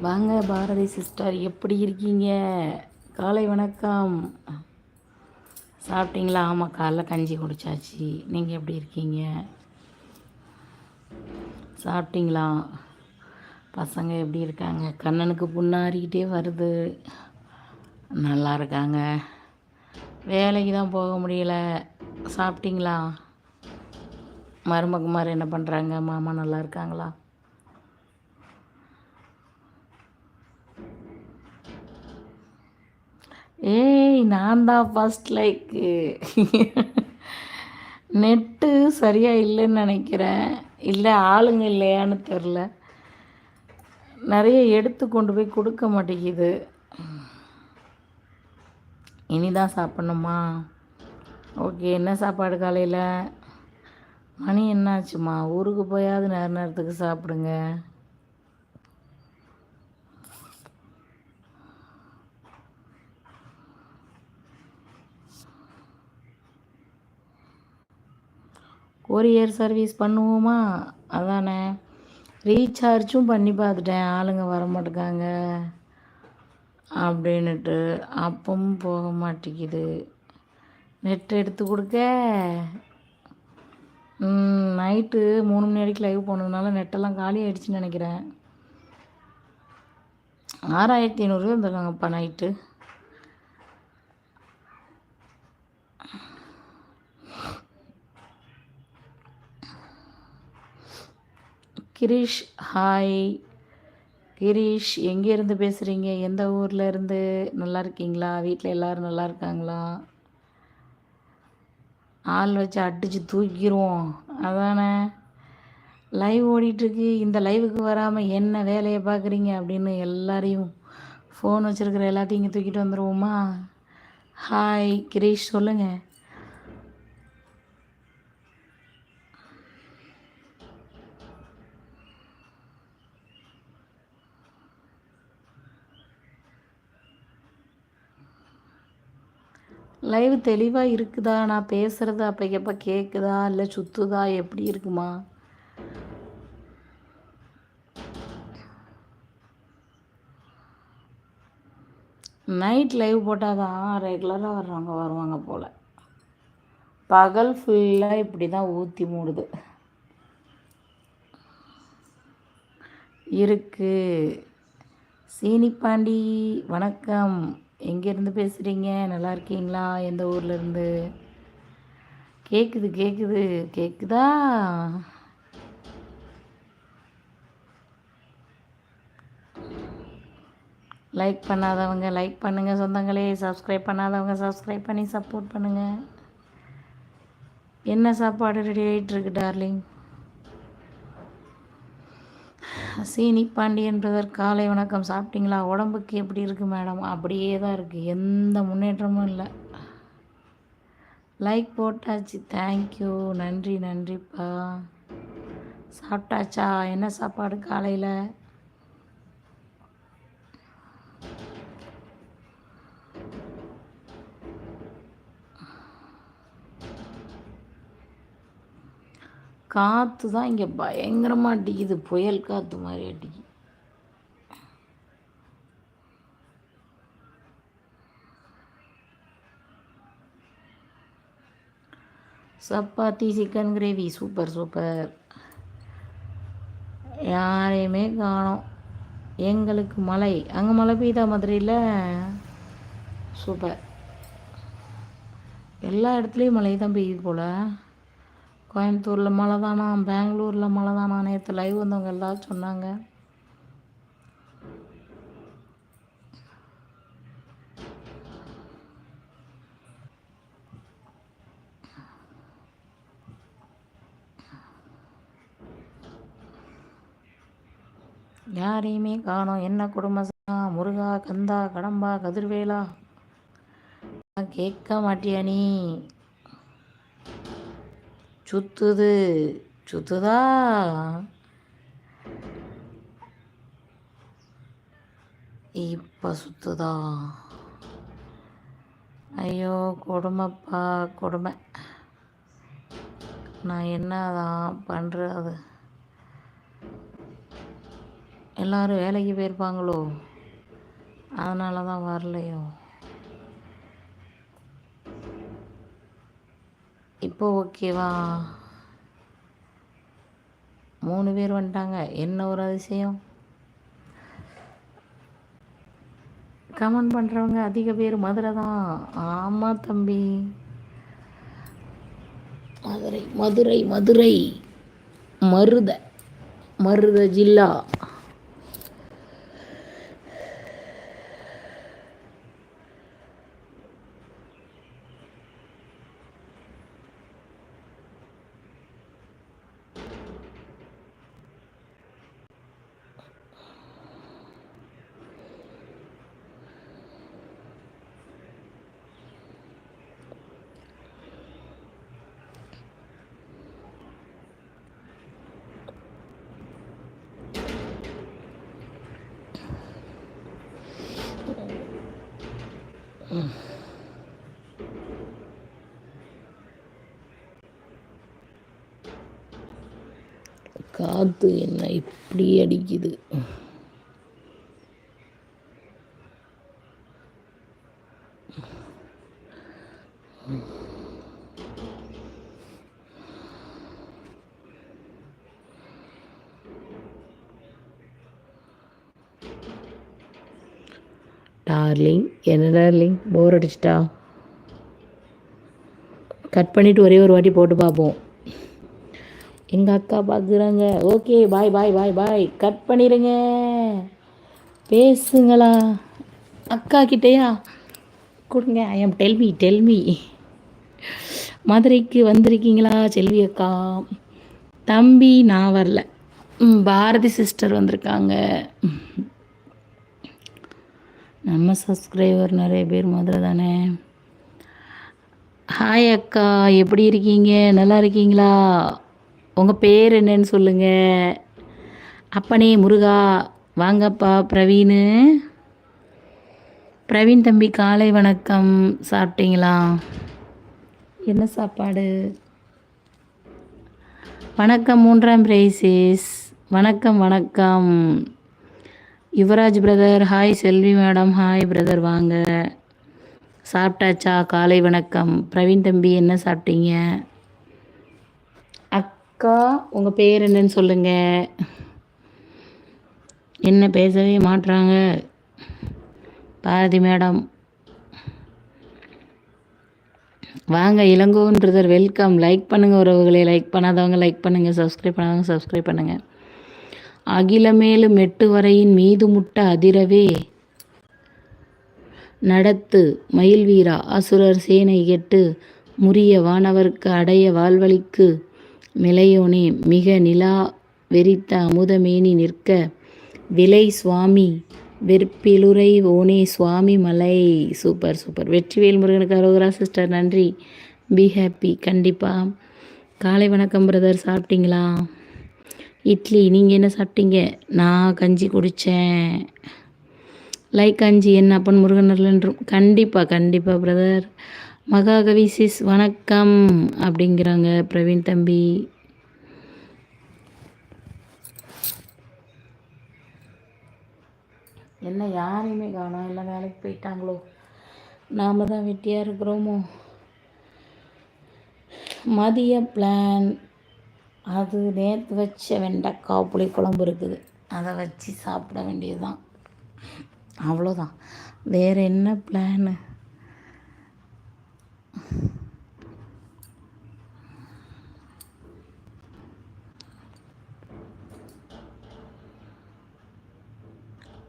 வாங்க பாரதி சிஸ்டர் எப்படி இருக்கீங்க? காலை வணக்கம். சாப்பிட்டீங்களா? ஆமாம் காலைல கஞ்சி குடிச்சாச்சு. நீங்கள் எப்படி இருக்கீங்க? சாப்பிட்டீங்களா? பசங்க எப்படி இருக்காங்க? கண்ணனுக்கு புண்ணாறிக்கிட்டே வருது. நல்லா இருக்காங்க. வேலைக்கு தான் போக முடியல. சாப்பிட்டீங்களா? மருமகுமார் என்ன பண்ணுறாங்க மாமா நல்லா இருக்காங்களா? ஏய் நான் தான் ஃபஸ்ட் லைக்கு நெட்டு சரியாக இல்லைன்னு நினைக்கிறேன். இல்லை ஆளுங்க இல்லையான்னு தெரில நிறைய எடுத்து கொண்டு போய் கொடுக்க மாட்டேங்குது. இனிதான் சாப்பிட்ணுமா? ஓகே என்ன சாப்பாடு காலையில்? மணி என்னாச்சுமா? ஊருக்கு போயாவது நேர நேரத்துக்கு சாப்பிடுங்க. கொரியர் சர்வீஸ் பண்ணுவோமா? அதானே. ரீசார்ஜும் பண்ணி பார்த்துட்டேன். ஆளுங்க வர மாட்டேங்காங்க அப்படின்னுட்டு அப்பவும் போக மாட்டேங்குது. நெட் எடுத்து கொடுக்க. நைட்டு மூணு மணி வரைக்கும் லைவ் போனதுனால நெட்டெல்லாம் காலி ஆயிடுச்சுன்னு நினைக்கிறேன். ஆறாயிரத்தி ஐநூறுரூவா இருந்திருக்காங்கப்பா நைட்டு கிரீஷ் ஹாய். கிரீஷ் எங்கேருந்து பேசுகிறீங்க எந்த ஊரில் இருந்து? நல்லா இருக்கீங்களா? வீட்டில் எல்லோரும் நல்லா இருக்காங்களா? ஆள் வச்சு அடித்து தூக்கிடுவோம் அதானே? லைவ் ஓடிட்டுருக்கு. இந்த லைவுக்கு வராமல் என்ன வேலையை பார்க்குறீங்க அப்படின்னு எல்லாரையும் ஃபோன் வச்சுருக்கிற எல்லாத்தையும் இங்கே தூக்கிட்டு வந்துடுவோமா ஹாய் கிரீஷ் சொல்லுங்கள் லைவ் தெளிவாக இருக்குதா? நான் பேசுகிறது அப்போக்கப்போ கேட்குதா இல்லை சுற்றுதா எப்படி இருக்குமா? நைட் லைவ் போட்டால் தான் ரெகுலராக வர்றவங்க வருவாங்க போல். பகல் ஃபுல்லாக இப்படி தான் ஊற்றி மூடுது. இருக்கு. சீனிப்பாண்டி வணக்கம். எங்கேருந்து பேசுகிறீங்க நல்லா இருக்கீங்களா? எந்த ஊர்லேருந்து கேட்குது கேட்குது கேட்குதா லைக் பண்ணாதவங்க லைக் பண்ணுங்கள் சொந்தங்களே. சப்ஸ்கிரைப் பண்ணாதவங்க சப்ஸ்கிரைப் பண்ணி சப்போர்ட் பண்ணுங்கள் என்ன சாப்பாடு ரெடி ஆகிட்டுருக்கு டார்லிங் சீனி பாண்டியன் பிரதர் காலை வணக்கம். சாப்பிட்டீங்களா? உடம்புக்கு எப்படி இருக்குது மேடம்? அப்படியே தான் இருக்குது எந்த முன்னேற்றமும் இல்லை. லைக் போட்டாச்சு. தேங்க்யூ நன்றி நன்றிப்பா. சாப்பிட்டாச்சா? என்ன சாப்பாடு காலையில்? காற்று தான் இங்கே பயங்கரமாக அடிக்குது. புயல் காற்று மாதிரி அடிக்குது. Chapati chicken gravy super super யாரையுமே காணோம். எங்களுக்கு மழை. அங்கே மழை பெய்தா மதுரையில்? சூப்பர் எல்லா இடத்துலையும் மழை தான் பெய்யுது போல். கோயம்புத்தூரில் மழை தானா? பெங்களூரில் மழை தானா? நேற்று லைவ் வந்தவங்க எல்லாரும் சொன்னாங்க. யாரையுமே காணோம். என்ன குடும்பம் முருகா கந்தா கடம்பா கதிர்வேலா? கேட்க மாட்டியா நீ? சுத்துது சுத்துதா? இப்போ சுத்துதா? ஐயோ கொடுமைப்பா கொடுமை. நான் என்னதான் பண்ணுறது எல்லோரும் வேலைக்கு போயிருப்பாங்களோ? அதனால தான் வரலையோ? இப்போ ஓகேவா? மூணு பேர் வந்துட்டாங்க. என்ன ஒரு அதிசயம்? கமெண்ட் பண்ணுறவங்க அதிக பேர் மதுரை தான். ஆமாம் தம்பி. மதுரை மதுரை மதுரை. மருத மருத ஜில்லா. காற்று என்ன இப்படி அடிக்குது? டார்லிங் என்ன டார்லிங் போர் அடிச்சிட்டா? கட் பண்ணிவிட்டு ஒரே ஒரு வாட்டி போட்டு பார்ப்போம் எங்கள் அக்கா பார்க்குறாங்க ஓகே பாய் பாய் பாய் பாய் கட் பண்ணிடுங்க பேசுங்களா? அக்கா கிட்டேயா? கொடுங்க. ஐ எம் டெல்மி டெல்மி மதுரைக்கு வந்திருக்கீங்களா செல்வி அக்கா? தம்பி நான் வரல. பாரதி சிஸ்டர் வந்திருக்காங்க. நம்ம சப்ஸ்கிரைபர் நிறைய பேர் மதுரை தானே? ஹாய் அக்கா எப்படி இருக்கீங்க? நல்லா இருக்கீங்களா? உங்கள் பேர் என்னன்னு சொல்லுங்கள் அப்பனே முருகா வாங்கப்பா பிரவீனு. பிரவீன் தம்பி காலை வணக்கம். சாப்பிட்டீங்களா? என்ன சாப்பாடு? வணக்கம் மூன்றாம் பிரைசிஸ் வணக்கம் வணக்கம். Yuvaraj brother hi Selvi madam hi brother வாங்க. சாப்பிட்டாச்சா? காலை வணக்கம். பிரவீன் தம்பி என்ன சாப்பிட்டீங்க? அக்கா உங்கள் பேர் என்னன்னு சொல்லுங்கள் என்ன பேசவே மாட்டுறாங்க பாரதி மேடம். வாங்க இளங்கோன் பிரதர் வெல்கம். லைக் பண்ணுங்கள் உறவுகளை. லைக் பண்ணாதவங்க லைக் பண்ணுங்கள் சப்ஸ்கிரைப் பண்ணாதவங்க சப்ஸ்கிரைப் பண்ணுங்கள் அகிலமேலு மெட்டு வரையின் மீது முட்ட அதிரவே. நடத்து மயில் வீரா அசுரர் சேனை கெட்டு முறிய வானவர்க்கு அடைய வாழ்வழிக்கு மிளையோனே மிக நிலா வெறித்த அமுதமேனி நிற்க விலை சுவாமி வெற்பிலுரை ஓனே சுவாமி மலை. Super super. வெற்றிவேல் முருகனுக்கு அரோகரா சிஸ்டர் நன்றி. Be happy. கண்டிப்பாக காலை வணக்கம் பிரதர். சாப்பிட்டீங்களா? இட்லி நீங்கள் என்ன சாப்பிட்டீங்க? நான் கஞ்சி குடித்தேன் லைக் கஞ்சி என்ன அப்பன் முருகனர்லன்றும் கண்டிப்பாக கண்டிப்பாக பிரதர் மகாகவி சிஸ் வணக்கம் அப்படிங்கிறாங்க பிரவீன் தம்பி. என்ன யாரையுமே காணும். எல்லாம் வேலைக்கு போயிட்டாங்களோ? நாம் தான் வெட்டியாக இருக்கிறோமோ? மதிய பிளான் அது நேற்று வச்ச வெண்டைக்காய் புளி குழம்பு இருக்குது. அதை வச்சு சாப்பிட வேண்டியது தான் அவ்வளோதான் வேறு என்ன பிளானு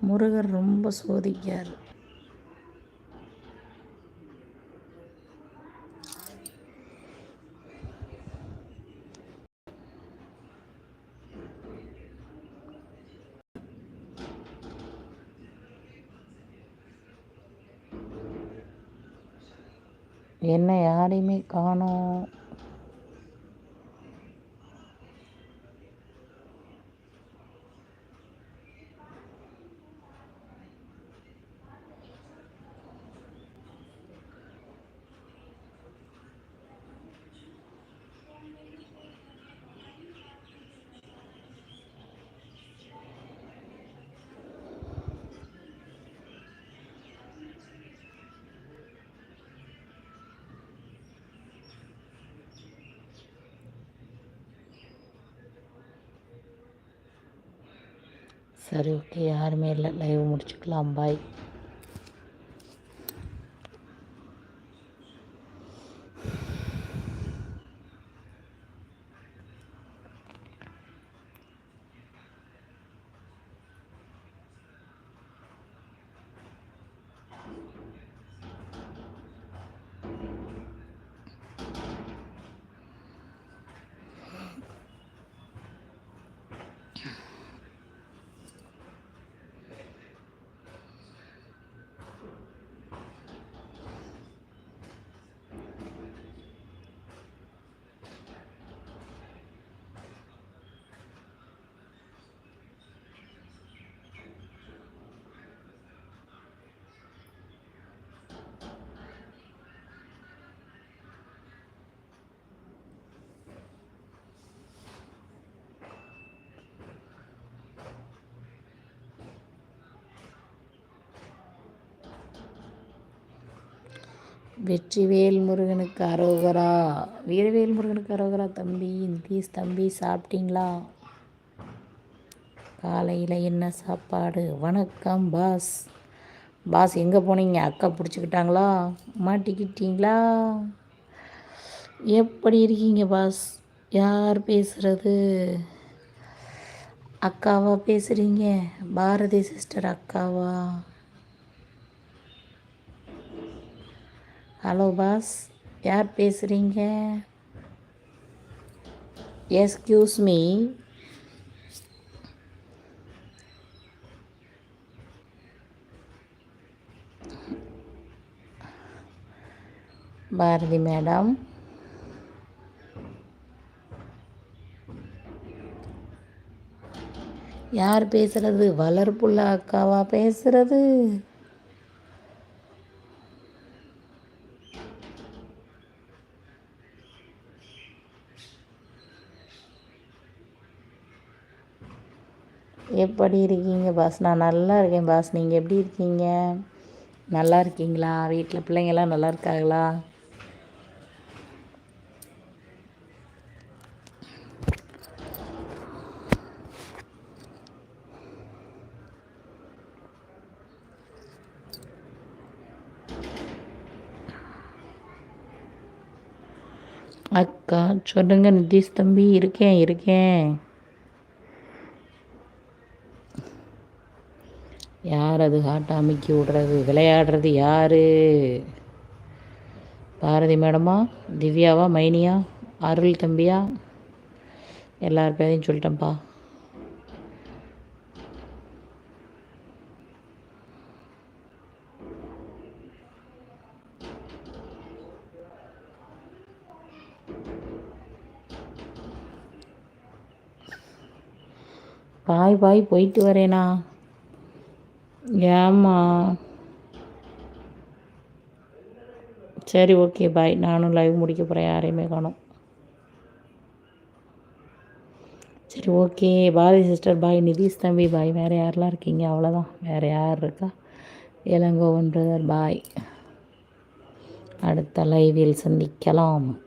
முருகர் ரொம்ப சோதிக்கார் என்ன யாரையுமே காணோம். சரி ஓகே யாருமே இல்லை. லைவ் முடிச்சுக்கலாம். பாய் வெற்றிவேல் முருகனுக்கு அரோகரா. வீரவேல் முருகனுக்கு அரோகரா தம்பி. இந்தீஸ் தம்பி சாப்பிட்டீங்களா? காலையில் என்ன சாப்பாடு? வணக்கம் பாஸ். பாஸ் எங்கே போனீங்க? அக்கா பிடிச்சிக்கிட்டாங்களா? மாட்டிக்கிட்டீங்களா? எப்படி இருக்கீங்க பாஸ்? யார் பேசுகிறது அக்காவா பேசுகிறீங்க பாரதி சிஸ்டர் அக்காவா? ஹலோ பாஸ் யார் பேசுகிறீங்க எஸ்கியூஸ் மீ பாரதி மேடம். யார் பேசுகிறது வளர்ப்புள்ள அக்காவா பேசுகிறது எப்படி இருக்கீங்க? பாஸ் நான் நல்லா இருக்கேன் பாஸ். நீங்கள் எப்படி இருக்கீங்க? நல்லா இருக்கீங்களா? வீட்டில் பிள்ளைங்கள்லாம் நல்லா இருக்காங்களா? அக்கா சொல்லுங்க நிதிஷ் தம்பி. இருக்கேன் இருக்கேன். யார் அது ஹார்ட் அமுக்கி விடுறது? விளையாடுறது யார்? பாரதி மேடமா? திவ்யாவா? மைனியா? அருள் தம்பியா? எல்லார் பேரையும் சொல்லிட்டேன்ப்பா. பாய் பாய் போயிட்டு வரேனா. ஏம்மா. சரி ஓகே பாய் நானும் லைவ் முடிக்க போகிறேன் யாரையுமே காணும். சரி okay. Bharathi sister bye Nitish தம்பி பாய் வேறு யாரெல்லாம் இருக்கீங்க? அவ்வளோதான் வேறு யார் இருக்கா? இளங்கோவன் பிரதர் பாய் அடுத்த லைவில் சந்திக்கலாம்.